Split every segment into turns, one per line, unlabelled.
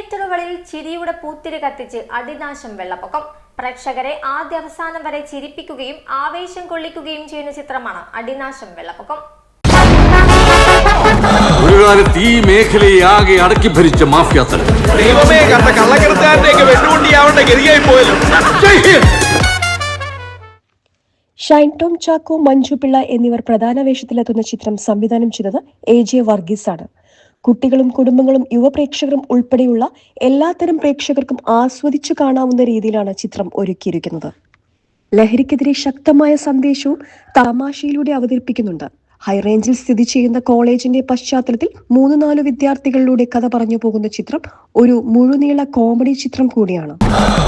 തിയേറ്ററുകളിൽ ചിരിയുടെ പൂത്തിരി കത്തിച്ച് അതിനാശം വെള്ളപ്പൊക്കം. പ്രേക്ഷകരെ ആദ്യ അവസാനം വരെ ചിരിപ്പിക്കുകയും ആവേശം കൊള്ളിക്കുകയും ചെയ്യുന്ന ചിത്രമാണ് അടിനാശം വെള്ളപ്പൊക്കം.
ഒരു കാലത്ത് ഈ മേഖലയെ ആകെ അടക്കി ഭരിച്ച മാഫിയ തലവൻ
ദൈവമേ കണ്ട കള്ളക്കടത്തുകാരനെയൊക്കെ വെല്ലുകൊണ്ടിയാവേണ്ട ഗതിയായി പോയല്ലോ
ഷൈൻ ടോം ചാക്കോ മഞ്ജു പിള്ള എന്നിവർ പ്രധാന വേഷത്തിലെത്തുന്ന ചിത്രം സംവിധാനം ചെയ്തത് എ ജെ വർഗീസ് ആണ് കുട്ടികളും കുടുംബങ്ങളും യുവപ്രേക്ഷകരും ഉൾപ്പെടെയുള്ള എല്ലാത്തരം പ്രേക്ഷകർക്കും ആസ്വദിച്ചു കാണാവുന്ന രീതിയിലാണ് ചിത്രം ഒരുക്കിയിരിക്കുന്നത്. ലഹരിക്കെതിരെ ശക്തമായ സന്ദേശവും തമാശയിലൂടെ അവതരിപ്പിക്കുന്നുണ്ട്. ഹൈറേഞ്ചിൽ സ്ഥിതി ചെയ്യുന്ന കോളേജിന്റെ പശ്ചാത്തലത്തിൽ മൂന്ന് നാല് വിദ്യാർത്ഥികളിലൂടെ കഥ പറഞ്ഞു പോകുന്ന ചിത്രം ഒരു മുഴുനീള കോമഡി ചിത്രം കൂടിയാണ്.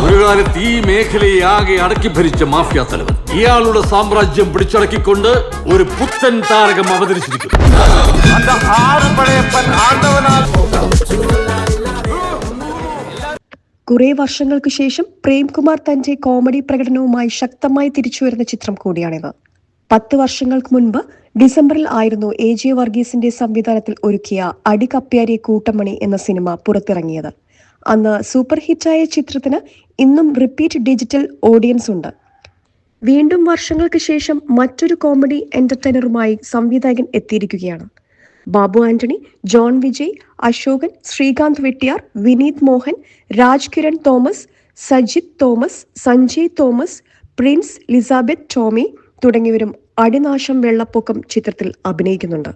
ഒരു കാലത്ത് ഈ മേഖലയെ ആകെ അടക്കി ഭരിച്ച മാഫിയ തലവൻ. ഇയാളുടെ സാമ്രാജ്യം പിടിച്ചടക്കിക്കൊണ്ട് ഒരു പുത്തൻ താരകം അവതരിച്ചിരിക്കുന്നു.
കുറെ വർഷങ്ങൾക്ക് ശേഷം പ്രേംകുമാർ തന്റെ കോമഡി പ്രകടനവുമായി ശക്തമായി തിരിച്ചു വരുന്ന ചിത്രം കൂടിയാണിത്. പത്ത് വർഷങ്ങൾക്ക് മുൻപ് ഡിസംബറിൽ ആയിരുന്നു എ ജെ വർഗീസിന്റെ സംവിധാനത്തിൽ ഒരുക്കിയ അടികപ്പ്യാരി കൂട്ടമണി എന്ന സിനിമ പുറത്തിറങ്ങിയത്. അന്ന് സൂപ്പർ ഹിറ്റായ ചിത്രത്തിന് ഇന്നും റിപ്പീറ്റ് ഡിജിറ്റൽ ഓഡിയൻസ് ഉണ്ട്. വീണ്ടും വർഷങ്ങൾക്ക് ശേഷം മറ്റൊരു കോമഡി എന്റർടൈനറുമായി സംവിധായകൻ എത്തിയിരിക്കുകയാണ്. ബാബു ആന്റണി ജോൺ വിജയ് അശോകൻ ശ്രീകാന്ത് വെട്ടിയാർ വിനീത് മോഹൻ രാജ് കിരൺ തോമസ് സജിത് തോമസ് സഞ്ജയ് തോമസ് പ്രിൻസ് ലിസാബെത്ത് ടോമി തുടങ്ങിയവരും അടിനാശം വെള്ളപ്പൊക്കം ചിത്രത്തിൽ അഭിനയിക്കുന്നുണ്ട്.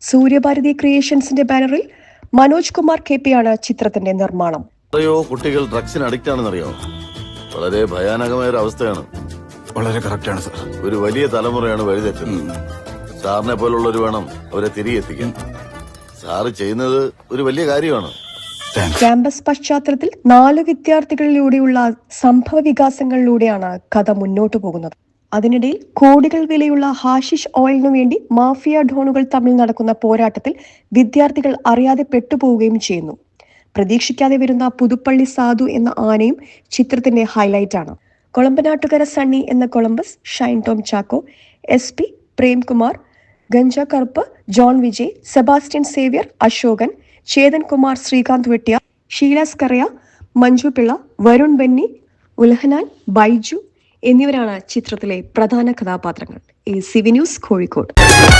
സൂര്യഭാരതി ക്രിയേഷൻസിന്റെ ബാനറിൽ മനോജ് കുമാർ കെ പി ആണ് ചിത്രത്തിന്റെ നിർമ്മാണം.
എത്രയോ കുട്ടികൾ ഡ്രഗ്സിന് അഡിക്റ്റ് ആണെന്നറിയോ? വളരെ ഭയാനകമായ ഒരു അവസ്ഥയാണ്.
വളരെ കറക്റ്റാണ് സാർ.
ഒരു വലിയ തലമുറയാണ് വഴിതെറ്റുന്നത്. സാറിനെ പോലുള്ളവർ വേണം അവരെ തിരികെ എത്തിക്കാൻ. സാറ് ചെയ്യുന്നത് ഒരു വലിയ കാര്യമാണ്.
ക്യാമ്പസ് പശ്ചാത്തലത്തിൽ നാല് വിദ്യാർത്ഥികളിലൂടെയുള്ള സംഭവ വികാസങ്ങളിലൂടെയാണ് കഥ മുന്നോട്ടു പോകുന്നത്. അതിനിടയിൽ കോടികൾ വിലയുള്ള ഹാഷിഷ് ഓയിലിനു വേണ്ടി മാഫിയ ഡോണുകൾ തമ്മിൽ നടക്കുന്ന പോരാട്ടത്തിൽ വിദ്യാർത്ഥികൾ അറിയാതെ പെട്ടുപോവുകയും ചെയ്യുന്നു. പ്രതീക്ഷിക്കാതെ വരുന്ന പുതുപ്പള്ളി സാധു എന്ന ആനയും ചിത്രത്തിന്റെ ഹൈലൈറ്റ് ആണ്. കൊളമ്പനാട്ടുകര സണ്ണി എന്ന Columbus Shine Tom Chacko S P Premkumar Ganja Karuppu John Vijay Sebastian Xavier Ashokan Chethan Kumar Sreekanth Vettiya കറയ Manju Pillai Varun Benny Ulhanan Baiju എന്നിവരാണ് ചിത്രത്തിലെ പ്രധാന കഥാപാത്രങ്ങൾ. ഈ സിവി ന്യൂസ് കോഴിക്കോട്.